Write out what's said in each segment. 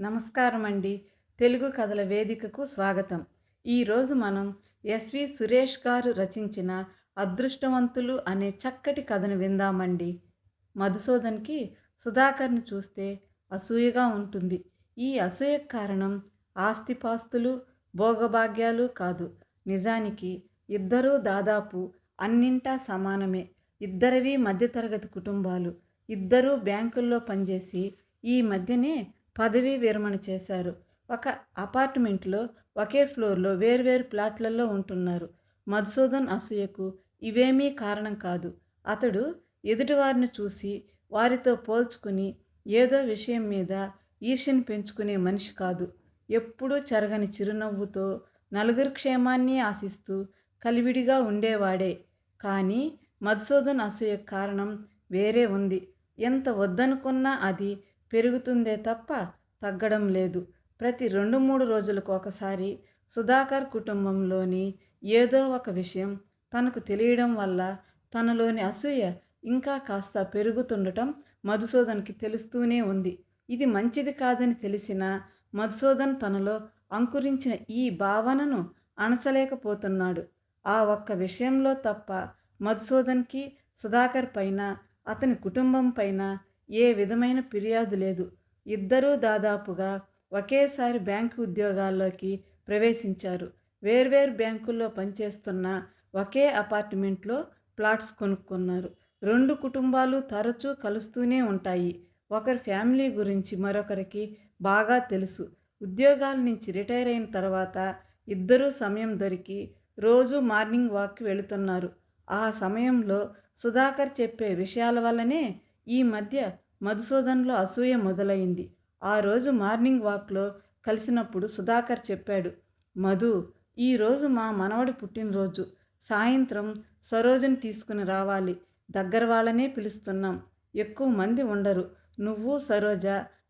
నమస్కారం అండి తెలుగు కథల వేదికకు స్వాగతం. ఈరోజు మనం ఎస్వి సురేష్ గారు రచించిన అదృష్టవంతులు అనే చక్కటి కథను విందామండి. మధుసూదన్కి సుధాకర్ని చూస్తే అసూయగా ఉంటుంది. ఈ అసూయ కారణం ఆస్తిపాస్తులు భోగభాగ్యాలు కాదు. నిజానికి ఇద్దరూ దాదాపు అన్నింటా సమానమే. ఇద్దరివి మధ్యతరగతి కుటుంబాలు. ఇద్దరూ బ్యాంకుల్లో పనిచేసి ఈ మధ్యనే పదవీ విరమణ చేశారు. ఒక అపార్ట్మెంట్లో ఒకే ఫ్లోర్లో వేర్వేరు ప్లాట్లలో ఉంటున్నారు. మధుసూదన్ అసూయకు ఇవేమీ కారణం కాదు. అతడు ఎదుటివారిని చూసి వారితో పోల్చుకుని ఏదో విషయం మీద ఈర్ష్యను పెంచుకునే మనిషి కాదు. ఎప్పుడూ చెరగని చిరునవ్వుతో నలుగురు క్షేమాన్ని ఆశిస్తూ కలివిడిగా ఉండేవాడే. కానీ మధుసూదన్ అసూయ కారణం వేరే ఉంది. ఎంత వద్దనుకున్నా అది పెరుగుతుందే తప్ప తగ్గడం లేదు. ప్రతి రెండు మూడు రోజులకు ఒకసారి సుధాకర్ కుటుంబంలోని ఏదో ఒక విషయం తనకు తెలియడం వల్ల తనలోని అసూయ ఇంకా కాస్త పెరుగుతుండటం మధుసూదన్కి తెలుస్తూనే ఉంది. ఇది మంచిది కాదని తెలిసిన మధుసూదన్ తనలో అంకురించిన ఈ భావనను అణచలేకపోతున్నాడు. ఆ ఒక్క విషయంలో తప్ప మధుసూదన్కి సుధాకర్ పైన అతని కుటుంబం పైన ఏ విధమైన ఫిర్యాదు లేదు. ఇద్దరూ దాదాపుగా ఒకేసారి బ్యాంకు ఉద్యోగాల్లోకి ప్రవేశించారు. వేర్వేరు బ్యాంకుల్లో పనిచేస్తున్న ఒకే అపార్ట్మెంట్లో ప్లాట్స్ కొనుక్కున్నారు. రెండు కుటుంబాలు తరచూ కలుస్తూనే ఉంటాయి. ఒకరి ఫ్యామిలీ గురించి మరొకరికి బాగా తెలుసు. ఉద్యోగాల నుంచి రిటైర్ అయిన తర్వాత ఇద్దరూ సమయం దొరికి రోజు మార్నింగ్ వాక్కి వెళుతున్నారు. ఆ సమయంలో సుధాకర్ చెప్పే విషయాల వల్లనే ఈ మధ్య మధుసూదన్లో అసూయ మొదలైంది. ఆ రోజు మార్నింగ్ వాక్లో కలిసినప్పుడు సుధాకర్ చెప్పాడు మధు ఈరోజు మా మనవడి పుట్టినరోజు. సాయంత్రం సరోజని తీసుకుని రావాలి. దగ్గర వాళ్ళనే పిలుస్తున్నాం. ఎక్కువ మంది ఉండరు. నువ్వు సరోజ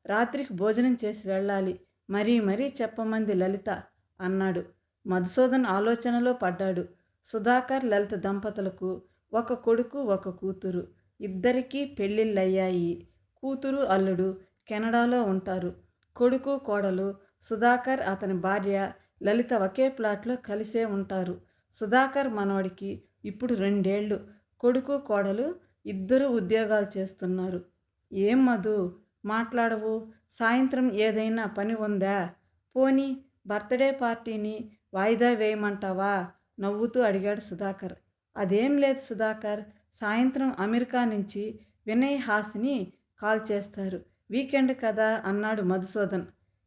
రాత్రికి భోజనం చేసి వెళ్ళాలి. మరీ మరీ చెప్పమంది లలిత అన్నాడు. మధుసూదన్ ఆలోచనలో పడ్డాడు. సుధాకర్ లలిత దంపతులకు ఒక కొడుకు ఒక కూతురు. ఇద్దరికీ పెళ్ళిళ్ళయ్యాయి. కూతురు అల్లుడు కెనడాలో ఉంటారు. కొడుకు కోడలు సుధాకర్ అతని భార్య లలిత ఒకే ప్లాట్లో కలిసే ఉంటారు. సుధాకర్ మనవడికి ఇప్పుడు రెండేళ్ళు. కొడుకు కోడలు ఇద్దరు ఉద్యోగాలు చేస్తున్నారు. ఏం మధు మాట్లాడవు. సాయంత్రం ఏదైనా పని ఉందా? పోనీ బర్త్డే పార్టీని వాయిదా వేయమంటావా? నవ్వుతూ అడిగాడు సుధాకర్. అదేం లేదు సుధాకర్ సాయంత్రం అమెరికా నుంచి వినయ్ హాస్ని కాల్ చేస్తారు. వీకెండ్ కదా అన్నాడు మధుసూదన్.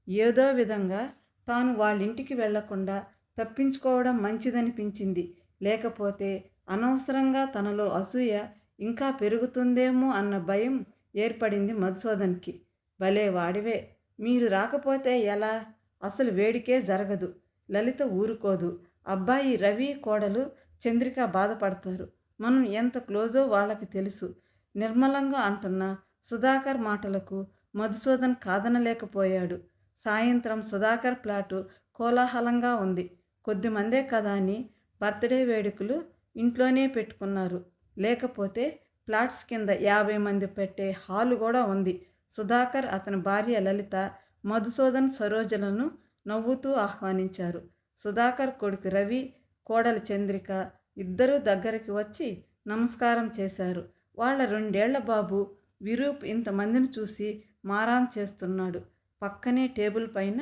ఏదో విధంగా తాను వాళ్ళింటికి వెళ్ళకుండా తప్పించుకోవడం మంచిదనిపించింది. లేకపోతే అనవసరంగా తనలో అసూయ ఇంకా పెరుగుతుందేమో అన్న భయం ఏర్పడింది మధుసూదన్కి. భలే వాడివే. మీరు రాకపోతే ఎలా? అసలు వేడికే జరగదు. లలిత ఊరుకోదు. అబ్బాయి రవి కోడలు చంద్రిక బాధపడతారు. మనం ఎంత క్లోజో వాళ్ళకి తెలుసు. నిర్మలంగా అంటున్న సుధాకర్ మాటలకు మధుసూదన్ కాదనలేకపోయాడు. సాయంత్రం సుధాకర్ ప్లాటు కోలాహలంగా ఉంది. కొద్దిమందే కదా అని బర్త్డే వేడుకలు ఇంట్లోనే పెట్టుకున్నారు. లేకపోతే ప్లాట్స్ కింద యాభై మంది పెట్టే హాలు కూడా ఉంది. సుధాకర్ అతని భార్య లలిత మధుసూదన్ సరోజలను నవ్వుతూ ఆహ్వానించారు. సుధాకర్ కొడుకు రవి కోడలి చంద్రిక ఇద్దరూ దగ్గరికి వచ్చి నమస్కారం చేశారు. వాళ్ళ రెండేళ్ళ బాబు విరూప్ ఇంతమందిని చూసి మారాం చేస్తున్నాడు. పక్కనే టేబుల్ పైన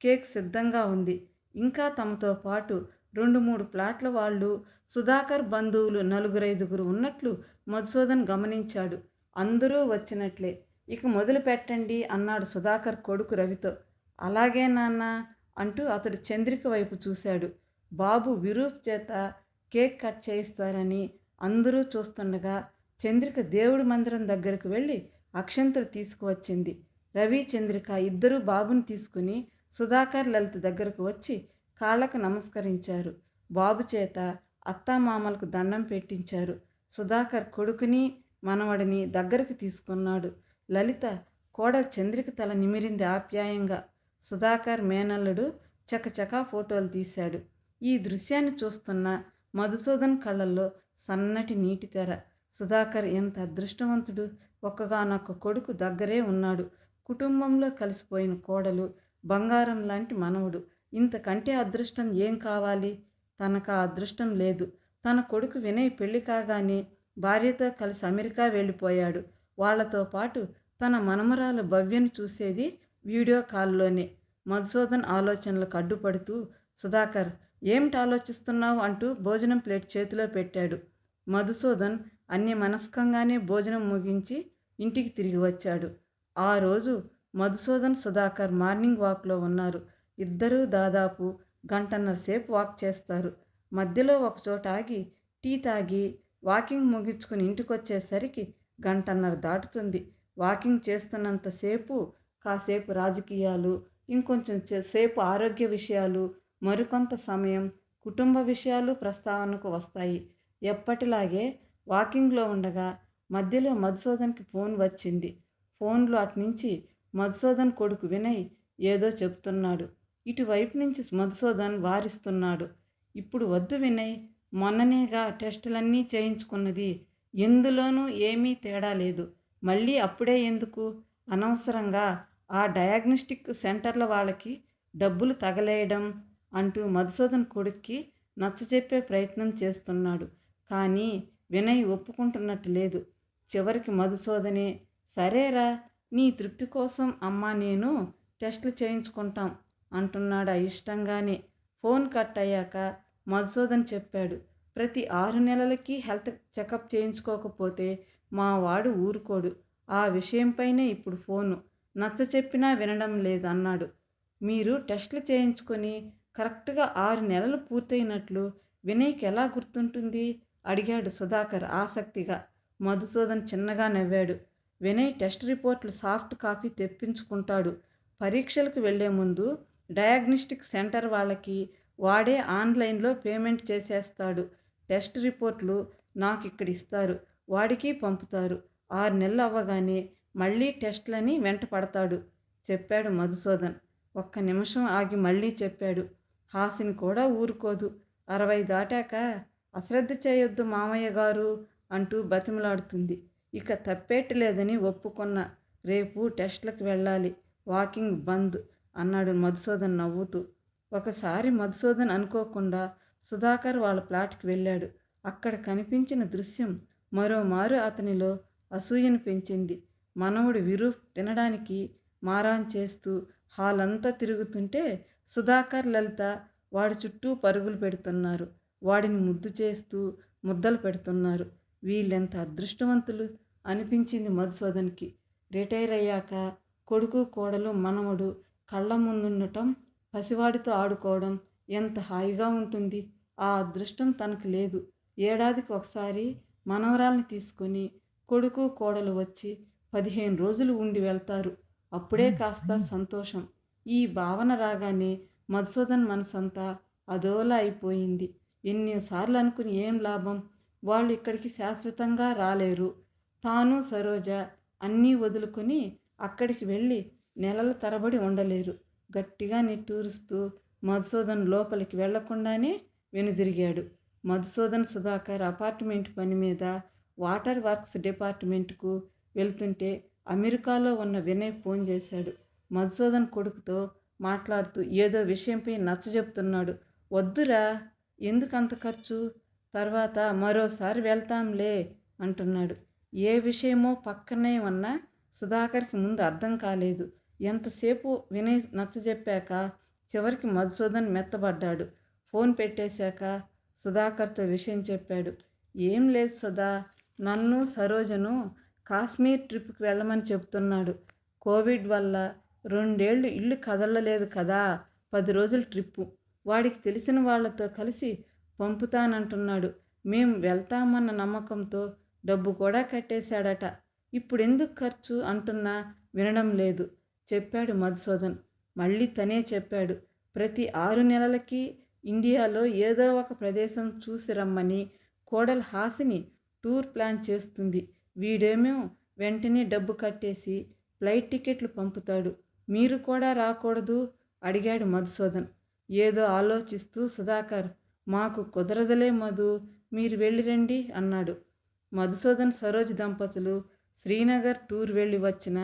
కేక్ సిద్ధంగా ఉంది. ఇంకా తమతో పాటు రెండు మూడు ప్లాట్ల వాళ్ళు సుధాకర్ బంధువులు నలుగురైదుగురు ఉన్నట్లు మధుసూదన్ గమనించాడు. అందరూ వచ్చినట్లే. ఇక మొదలు పెట్టండి అన్నాడు సుధాకర్ కొడుకు రవితో. అలాగే నాన్న అంటూ అతడు చంద్రిక వైపు చూశాడు. బాబు విరూప్ చేత కేక్ కట్ చేయిస్తారని అందరూ చూస్తుండగా చంద్రిక దేవుడి మందిరం దగ్గరకు వెళ్ళి అక్షంతలు తీసుకువచ్చింది. రవి చంద్రిక ఇద్దరూ బాబుని తీసుకుని సుధాకర్ లలిత దగ్గరకు వచ్చి కాళ్ళకు నమస్కరించారు. బాబు చేత అత్తామామలకు దండం పెట్టించారు. సుధాకర్ కొడుకుని మనవడిని దగ్గరకు తీసుకున్నాడు. లలిత కోడ చంద్రిక తల నిమిరింది ఆప్యాయంగా. సుధాకర్ మేనల్లుడు చకచకా ఫోటోలు తీశాడు. ఈ దృశ్యాన్ని చూస్తున్న మధుసూదన్ కళ్ళల్లో సన్నటి నీటి తెర. సుధాకర్ ఎంత అదృష్టవంతుడు! ఒక్కగానొక్క కొడుకు దగ్గరే ఉన్నాడు. కుటుంబంలో కలిసిపోయిన కోడలు బంగారం లాంటి మనవడు. ఇంతకంటే అదృష్టం ఏం కావాలి? తనకు ఆ అదృష్టం లేదు. తన కొడుకు వినయ్ పెళ్ళి కాగానే భార్యతో కలిసి అమెరికా వెళ్ళిపోయాడు. వాళ్ళతో పాటు తన మనమరాలు భవ్యను చూసేది వీడియో కాల్లోనే. మధుసూదన్ ఆలోచనలకు అడ్డుపడుతూ సుధాకర్ ఏమిటి ఆలోచిస్తున్నావు అంటూ భోజనం ప్లేట్ చేతిలో పెట్టాడు. మధుసూదన్ అన్ని మనస్కంగానే భోజనం ముగించి ఇంటికి తిరిగి వచ్చాడు. ఆ రోజు మధుసూదన్ సుధాకర్ మార్నింగ్ వాక్లో ఉన్నారు. ఇద్దరూ దాదాపు గంటన్నర సేపు వాక్ చేస్తారు. మధ్యలో ఒకచోట ఆగి టీ తాగి వాకింగ్ ముగించుకుని ఇంటికి వచ్చేసరికి గంటన్నర దాటుతుంది. వాకింగ్ చేస్తున్నంతసేపు కాసేపు రాజకీయాలు ఇంకొంచెం సేపు ఆరోగ్య విషయాలు మరికొంత సమయం కుటుంబ విషయాలు ప్రస్తావనకు వస్తాయి. ఎప్పటిలాగే వాకింగ్లో ఉండగా మధ్యలో మధుసూదన్కి ఫోన్ వచ్చింది. ఫోన్లో అట్నుంచి మధుసూదన్ కొడుకు వినయ్ ఏదో చెప్తున్నాడు. ఇటువైపు నుంచి మధుసూదన్ వారిస్తున్నాడు. ఇప్పుడు వద్దు వినయ్ మొన్ననేగా టెస్టులన్నీ చేయించుకున్నది. ఎందులోనూ ఏమీ తేడా లేదు. మళ్ళీ అప్పుడే ఎందుకు? అనవసరంగా ఆ డయాగ్నోస్టిక్ సెంటర్ల వాళ్ళకి డబ్బులు తగలేయడం అంటూ మధుసూదన్ కొడుక్కి నచ్చజెప్పే ప్రయత్నం చేస్తున్నాడు. కానీ వినయ్ ఒప్పుకుంటున్నట్టు లేదు. చివరికి మధుసూదనే సరేరా నీ తృప్తి కోసం అమ్మ నేను టెస్టులు చేయించుకుంటాం అంటున్నాడు ఇష్టంగానే. ఫోన్ కట్ అయ్యాక మధుసూదన్ చెప్పాడు ప్రతి ఆరు నెలలకి హెల్త్ చెకప్ చేయించుకోకపోతే మా వాడు ఊరుకోడు. ఆ విషయంపైనే ఇప్పుడు ఫోను. నచ్చ చెప్పినా వినడం లేదన్నాడు. మీరు టెస్టులు చేయించుకొని కరెక్ట్గా ఆరు నెలలు పూర్తయినట్లు వినయ్కి ఎలా గుర్తుంటుంది? అడిగాడు సుధాకర్ ఆసక్తిగా. మధుసూదన్ చిన్నగా నవ్వాడు. వినయ్ టెస్ట్ రిపోర్ట్లు సాఫ్ట్ కాపీ తెప్పించుకుంటాడు. పరీక్షలకు వెళ్ళే ముందు డయాగ్నోస్టిక్ సెంటర్ వాళ్ళకి వాడే ఆన్లైన్లో పేమెంట్ చేసేస్తాడు. టెస్ట్ రిపోర్ట్లు నాకు ఇక్కడ ఇస్తారు. వాడికి పంపుతారు. ఆరు నెలలు అవ్వగానే మళ్ళీ టెస్ట్లని వెంట పడతాడు. చెప్పాడు మధుసూదన్. ఒక్క నిమిషం ఆగి మళ్ళీ చెప్పాడు. హాసిని కూడా ఊరుకోదు. అరవై దాటాక అశ్రద్ధ చేయొద్దు మామయ్య గారు అంటూ బతిమలాడుతుంది. ఇక తప్పేట్లేదని ఒప్పుకున్న రేపు టెస్ట్లకు వెళ్ళాలి. వాకింగ్ బంద్ అన్నాడు మధుసూదన్ నవ్వుతూ. ఒకసారి మధుసూదన్ అనుకోకుండా సుధాకర్ వాళ్ళ ప్లాట్కి వెళ్ళాడు. అక్కడ కనిపించిన దృశ్యం మరోమారు అతనిలో అసూయను పెంచింది. మనవుడు విరూప్ తినడానికి మారాన్ చేస్తూ హాల్ అంతా తిరుగుతుంటే సుధాకర్ లలిత వాడి చుట్టూ పరుగులు పెడుతున్నారు. వాడిని ముద్దు చేస్తూ ముద్దలు పెడుతున్నారు. వీళ్ళెంత అదృష్టవంతులు? అనిపించింది మధుసూదన్కి. రిటైర్ అయ్యాక కొడుకు కోడలు మనవడు కళ్ళ ముందుండటం పసివాడితో ఆడుకోవడం ఎంత హాయిగా ఉంటుంది. ఆ అదృష్టం తనకు లేదు. ఏడాదికి ఒకసారి మనవరాల్ని తీసుకొని కొడుకు కోడలు వచ్చి పదిహేను రోజులు ఉండి వెళ్తారు. అప్పుడే కాస్త సంతోషం. ఈ భావన రాగానే మధుసూదన్ మనసంతా అదోలా అయిపోయింది. ఎన్నిసార్లు అనుకుని ఏం లాభం? వాళ్ళు ఇక్కడికి శాశ్వతంగా రాలేరు. తాను సరోజ అన్నీ వదులుకొని అక్కడికి వెళ్ళి నెలల తరబడి ఉండలేరు. గట్టిగా నిట్టూరుస్తూ మధుసూదన్ లోపలికి వెళ్ళకుండానే వెనుదిరిగాడు. మధుసూదన్ సుధాకర్ అపార్ట్మెంట్ పని మీద వాటర్ వర్క్స్ డిపార్ట్మెంట్కు వెళ్తుంటే అమెరికాలో ఉన్న వినయ్ ఫోన్ చేశాడు. మధుసూదన్ కొడుకుతో మాట్లాడుతూ ఏదో విషయంపై నచ్చ చెప్తున్నాడు వద్దురా ఎందుకంత ఖర్చు? తర్వాత మరోసారి వెళ్తాంలే అంటున్నాడు. ఏ విషయమో పక్కనే ఉన్నా సుధాకర్కి ముందు అర్థం కాలేదు. ఎంతసేపు వినయ్ నచ్చజెప్పాక చివరికి మధుసూదన్ మెత్తబడ్డాడు. ఫోన్ పెట్టేశాక సుధాకర్తో విషయం చెప్పాడు. ఏం లేదు సుధా నన్ను సరోజను కాశ్మీర్ ట్రిప్కి వెళ్ళమని చెప్తున్నాడు కోవిడ్ వల్ల రెండేళ్ళు ఇల్లు కదలలేదు కదా పది రోజుల ట్రిప్పు. వాడికి తెలిసిన వాళ్ళతో కలిసి పంపుతానంటున్నాడు. మేం వెళ్తామన్న నమ్మకంతో డబ్బు కూడా కట్టేశాడట. ఇప్పుడు ఎందుకు ఖర్చు అంటున్నా వినడం లేదు చెప్పాడు మధుసూదన్. మళ్ళీ తనే చెప్పాడు ప్రతి ఆరు నెలలకి ఇండియాలో ఏదో ఒక ప్రదేశం చూసి రమ్మని కోడల్ హాసిని టూర్ ప్లాన్ చేస్తుంది. వీడేమో వెంటనే డబ్బు కట్టేసి ఫ్లైట్ టికెట్లు పంపుతాడు. మీరు కూడా రాకూడదు అడిగాడు మధుసూదన్. ఏదో ఆలోచిస్తూ సుధాకర్ మాకు కుదరదలే మధు మీరు వెళ్ళిరండి అన్నాడు. మధుసూదన్ సరోజ్ దంపతులు శ్రీనగర్ టూర్ వెళ్ళి వచ్చిన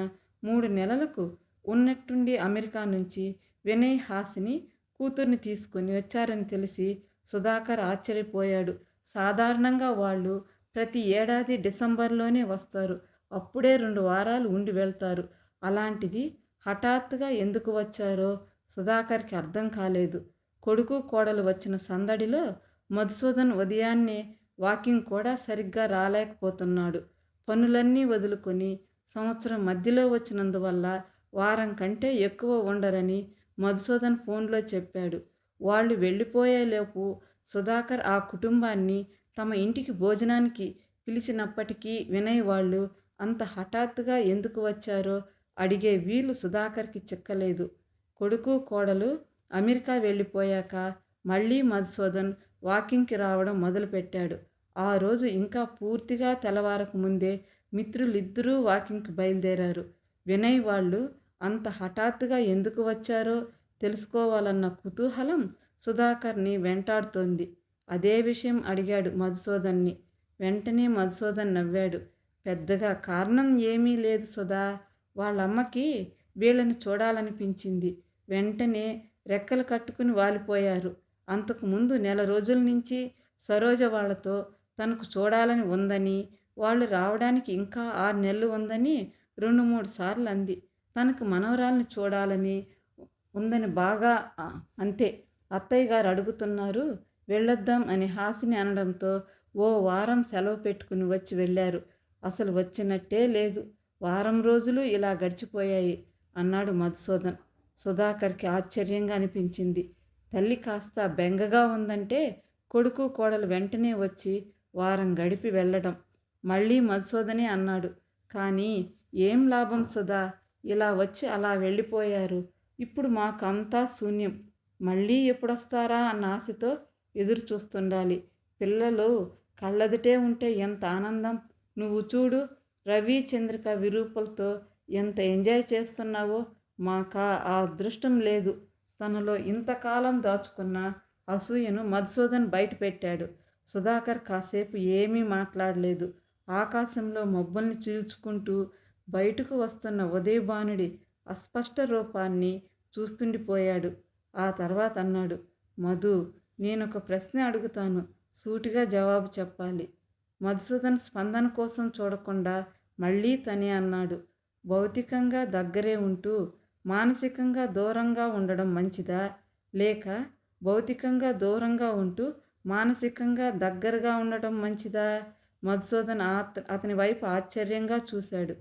మూడు నెలలకు ఉన్నట్టుండి అమెరికా నుంచి వినయ్ హాసిని కూతుర్ని తీసుకొని వచ్చారని తెలిసి సుధాకర్ ఆశ్చర్యపోయాడు. సాధారణంగా వాళ్ళు ప్రతి ఏడాది డిసెంబర్లోనే వస్తారు. అప్పుడే రెండు వారాలు ఉండి వెళ్తారు. అలాంటిది హఠాత్తుగా ఎందుకు వచ్చారో సుధాకర్కి అర్థం కాలేదు. కొడుకు కోడలు వచ్చిన సందడిలో మధుసూదన్ ఉదయాన్నే వాకింగ్ కూడా సరిగ్గా రాలేకపోతున్నాడు. పనులన్నీ వదులుకొని సంవత్సరం మధ్యలో వచ్చినందువల్ల వారం కంటే ఎక్కువ ఉండరని మధుసూదన్ ఫోన్లో చెప్పాడు. వాళ్ళు వెళ్ళిపోయేలోపు సుధాకర్ ఆ కుటుంబాన్ని తమ ఇంటికి భోజనానికి పిలిచినప్పటికీ వినయ్ వాళ్ళు అంత హఠాత్తుగా ఎందుకు వచ్చారో అడిగే వీలు సుధాకర్కి చిక్కలేదు. కొడుకు కోడలు అమెరికా వెళ్ళిపోయాక మళ్ళీ మధుసూదన్ వాకింగ్కి రావడం మొదలుపెట్టాడు. ఆ రోజు ఇంకా పూర్తిగా తెల్లవారకు ముందే మిత్రులిద్దరూ వాకింగ్కి బయలుదేరారు. వినయ్ వాళ్ళు అంత హఠాత్తుగా ఎందుకు వచ్చారో తెలుసుకోవాలన్న కుతూహలం సుధాకర్ని వెంటాడుతోంది. అదే విషయం అడిగాడు మధుసూదన్ని. వెంటనే మధుసూదన్ నవ్వాడు. పెద్దగా కారణం ఏమీ లేదు సుధా. వాళ్ళమ్మకి వీళ్ళని చూడాలనిపించింది. వెంటనే రెక్కలు కట్టుకుని వాలిపోయారు. అంతకుముందు నెల రోజుల నుంచి సరోజ వాళ్ళతో తనకు చూడాలని ఉందని వాళ్ళు రావడానికి ఇంకా ఆరు నెలలు ఉందని రెండు మూడు సార్లు అంది. తనకు మనవరాల్ని చూడాలని ఉందని బాగా అంతే. అత్తయ్య గారు అడుగుతున్నారు వెళ్ళొద్దాం అని హాసిని అనడంతో ఓ వారం సెలవు పెట్టుకుని వచ్చి వెళ్ళారు. అసలు వచ్చినట్టే లేదు. వారం రోజులు ఇలా గడిచిపోయాయి అన్నాడు మధుసూదన్. సుధాకర్కి ఆశ్చర్యంగా అనిపించింది. తల్లి కాస్త బెంగగా ఉందంటే కొడుకు కోడలు వెంటనే వచ్చి వారం గడిపి వెళ్ళడం. మళ్ళీ మధుసూదనే అన్నాడు. కానీ ఏం లాభం సుధా? ఇలా వచ్చి అలా వెళ్ళిపోయారు. ఇప్పుడు మాకంతా శూన్యం. మళ్ళీ ఎప్పుడొస్తారా అన్న ఆశతో ఎదురు చూస్తుండాలి. పిల్లలు కళ్ళదిటే ఉంటే ఎంత ఆనందం. నువ్వు చూడు రవి చంద్రిక విరూపలతో ఎంత ఎంజాయ్ చేస్తున్నావో మాకా ఆ అదృష్టం లేదు. తనలో ఇంతకాలం దాచుకున్న అసూయను మధుసూదన్ బయట పెట్టాడు సుధాకర్ కాసేపు ఏమీ మాట్లాడలేదు. ఆకాశంలో మబ్బుల్ని చీల్చుకుంటూ బయటకు వస్తున్న ఉదయభానుడి అస్పష్ట రూపాన్ని చూస్తుండిపోయాడు. ఆ తర్వాత అన్నాడు మధు నేనొక ప్రశ్న అడుగుతాను. సూటిగా జవాబు చెప్పాలి. మధుసూదన్ స్పందన కోసం చూడకుండా మళ్ళీ తనే అన్నాడు. భౌతికంగా దగ్గరే ఉంటూ మానసికంగా దూరంగా ఉండడం మంచిదా? లేక భౌతికంగా దూరంగా ఉంటూ మానసికంగా దగ్గరగా ఉండటం మంచిదా? మధుసూదన్ అతని వైపు ఆశ్చర్యంగా చూశాడు.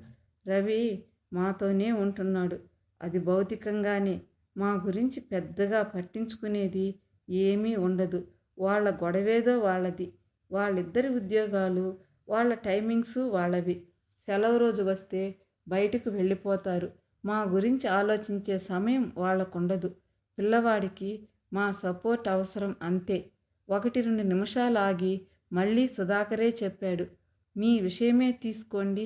రవి మాతోనే ఉంటున్నాడు. అది భౌతికంగానే. మా గురించి పెద్దగా పట్టించుకునేది ఏమీ ఉండదు. వాళ్ళ గొడవేదో వాళ్ళది. వాళ్ళిద్దరి ఉద్యోగాలు వాళ్ళ టైమింగ్స్ వాళ్ళవి. సెలవు రోజు వస్తే బయటకు వెళ్ళిపోతారు. మా గురించి ఆలోచించే సమయం వాళ్ళకుండదు. పిల్లవాడికి మా సపోర్ట్ అవసరం అంతే. ఒకటి రెండు నిమిషాలు ఆగి మళ్ళీ సుధాకరే చెప్పాడు. మీ విషయమే తీసుకోండి.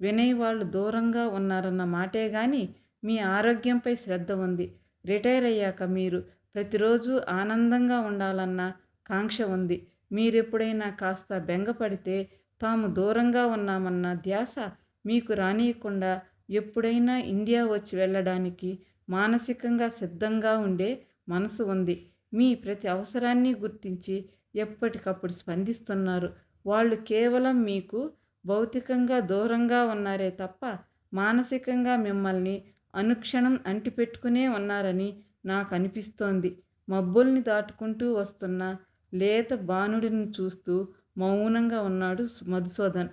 వినయ్ వాళ్ళు దూరంగా ఉన్నారన్న మాటే కానీ మీ ఆరోగ్యంపై శ్రద్ధ ఉంది. రిటైర్ అయ్యాక మీరు ప్రతిరోజు ఆనందంగా ఉండాలన్న కాంక్ష ఉంది. మీరెప్పుడైనా కాస్త బెంగపడితే తాము దూరంగా ఉన్నామన్న ధ్యాస మీకు రానియకుండా ఎప్పుడైనా ఇండియా వచ్చి వెళ్ళడానికి మానసికంగా సిద్ధంగా ఉండే మనసు ఉంది. మీ ప్రతి అవసరాన్ని గుర్తించి ఎప్పటికప్పుడు స్పందిస్తున్నారు. వాళ్ళు కేవలం మీకు భౌతికంగా దూరంగా ఉన్నారే తప్ప మానసికంగా మిమ్మల్ని అనుక్షణం అంటిపెట్టుకునే ఉన్నారని నాకు అనిపిస్తోంది. మబ్బుల్ని దాటుకుంటూ వస్తున్న లేత బాణుడిని చూస్తూ మౌనంగా ఉన్నాడు మధుసూదన్.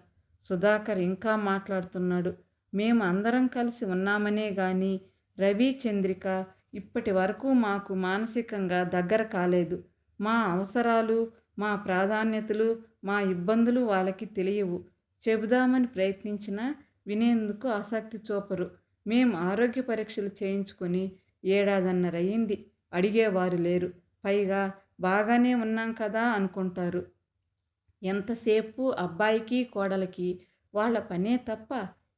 సుధాకర్ ఇంకా మాట్లాడుతున్నాడు. మేము అందరం కలిసి ఉన్నామనే కానీ రవి చంద్రిక ఇప్పటి వరకు మాకు మానసికంగా దగ్గర కాలేదు. మా అవసరాలు మా ప్రాధాన్యతలు మా ఇబ్బందులు వాళ్ళకి తెలియవు. చెబుదామని ప్రయత్నించినా వినేందుకు ఆసక్తి చూపరు. మేము ఆరోగ్య పరీక్షలు చేయించుకొని ఏడాదన్నరయ్యింది అడిగేవారు లేరు. పైగా బాగానే ఉన్నాం కదా అనుకుంటారు. ఎంతసేపు అబ్బాయికి కోడలికి వాళ్ళ పనే తప్ప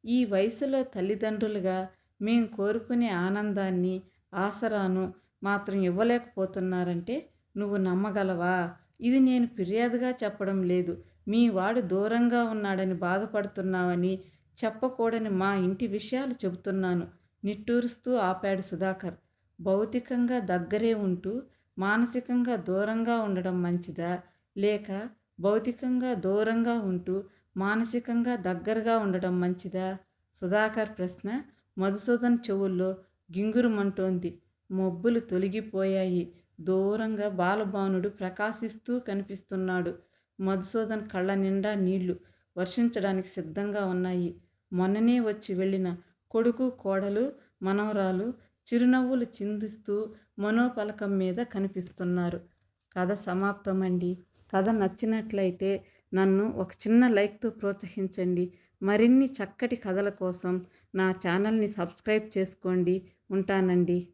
ఈ వయసులో తల్లిదండ్రులుగా మేము కోరుకునే ఆనందాన్ని ఆసరాను మాత్రం ఇవ్వలేకపోతున్నారంటే నువ్వు నమ్మగలవా? ఇది నేను ఫిర్యాదుగా చెప్పడం లేదు. మీ వాడు దూరంగా ఉన్నాడని బాధపడుతున్నావని చెప్పకూడని మా ఇంటి విషయాలు చెబుతున్నాను. నిట్టూరుస్తూ ఆపాడు సుధాకర్. భౌతికంగా దగ్గరే ఉంటూ మానసికంగా దూరంగా ఉండడం మంచిదా? లేక భౌతికంగా దూరంగా ఉంటూ మానసికంగా దగ్గరగా ఉండడం మంచిదా? సుధాకర్ ప్రశ్న. మధుసూదన్ చెవుల్లో గింగురుమంటోంది. మబ్బులు తొలగిపోయాయి. దూరంగా బాలబానుడు ప్రకాశిస్తూ కనిపిస్తున్నాడు. మధుసూదన్ కళ్ళ నిండా నీళ్ళు వర్షించడానికి సిద్ధంగా ఉన్నాయి. మొన్ననే వచ్చి వెళ్ళిన కొడుకు కోడలు మనవరాలు చిరునవ్వులు చిందిస్తూ మనోపలకం మీద కనిపిస్తున్నారు. కథ సమాప్తమండి. కథ నచ్చినట్లయితే నన్ను ఒక చిన్న లైక్తో ప్రోత్సహించండి. మరిన్ని చక్కటి కథల కోసం నా ఛానల్ని సబ్స్క్రైబ్ చేసుకోండి. ఉంటానండి.